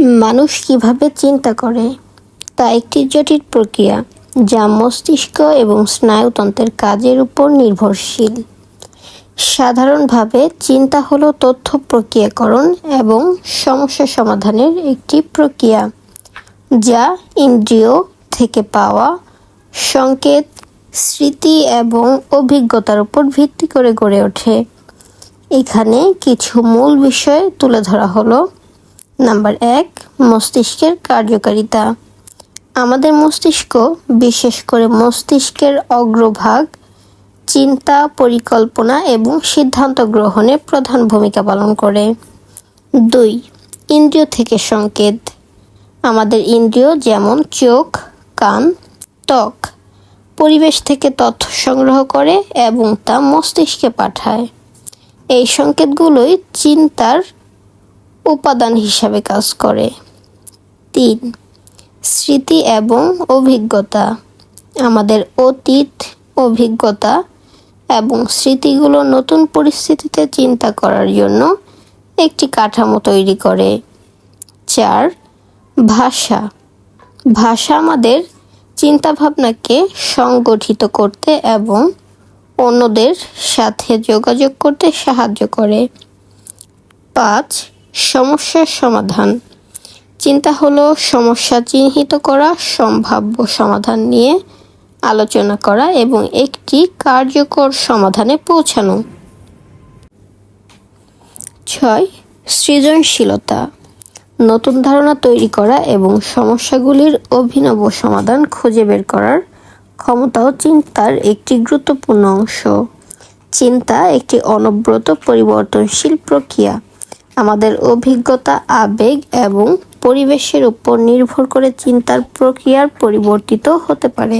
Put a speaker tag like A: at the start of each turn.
A: মানুষ কীভাবে চিন্তা করে? তা একটি জটিল প্রক্রিয়া, যা মস্তিষ্ক এবং স্নায়ুতন্ত্রের কাজের উপর নির্ভরশীল। সাধারণভাবে চিন্তা হলো তথ্য প্রক্রিয়াকরণ এবং সমস্যা সমাধানের একটি প্রক্রিয়া, যা ইন্দ্রিয় থেকে পাওয়া সংকেত, স্মৃতি এবং অভিজ্ঞতার উপর ভিত্তি করে গড়ে ওঠে। এখানে কিছু মূল বিষয় তুলে ধরা হলো। নাম্বার এক, মস্তিষ্কের কার্যকারিতা। আমাদের মস্তিষ্ক, বিশেষ করে মস্তিষ্কের অগ্রভাগ, চিন্তা, পরিকল্পনা এবং সিদ্ধান্ত গ্রহণে প্রধান ভূমিকা পালন করে। দুই, ইন্দ্রিয় থেকে সংকেত। আমাদের ইন্দ্রিয় যেমন চোখ, কান, ত্বক, পরিবেশ থেকে তথ্য সংগ্রহ করে এবং তা মস্তিষ্কে পাঠায়। এই সংকেতগুলোই চিন্তার উপাদান হিসাবে কাজ করে। তিন, স্মৃতি এবং অভিজ্ঞতা। আমাদের অতীত, অভিজ্ঞতা এবং স্মৃতিগুলো নতুন পরিস্থিতিতে চিন্তা করার জন্য একটি কাঠামো তৈরি করে। চার, ভাষা। ভাষা আমাদের চিন্তাভাবনাকে সংগঠিত করতে এবং অন্যদের সাথে যোগাযোগ করতে সাহায্য করে। পাঁচ সমস্যার সমাধান। চিন্তা হলো, সমস্যা চিহ্নিত করা, সম্ভাব্য সমাধান নিয়ে আলোচনা করা এবং একটি কার্যকর সমাধানে পৌঁছানো। ছয়, সৃজনশীলতা। নতুন ধারণা তৈরি করা এবং সমস্যাগুলির অভিনব সমাধান খুঁজে বের করার ক্ষমতাও চিন্তার একটি গুরুত্বপূর্ণ অংশ। চিন্তা একটি অনবরত পরিবর্তনশীল প্রক্রিয়া। আমাদের অভিজ্ঞতা আবেগ এবং পরিবেশের উপর নির্ভর করে চিন্তার প্রক্রিয়ার পরিবর্তিত হতে পারে।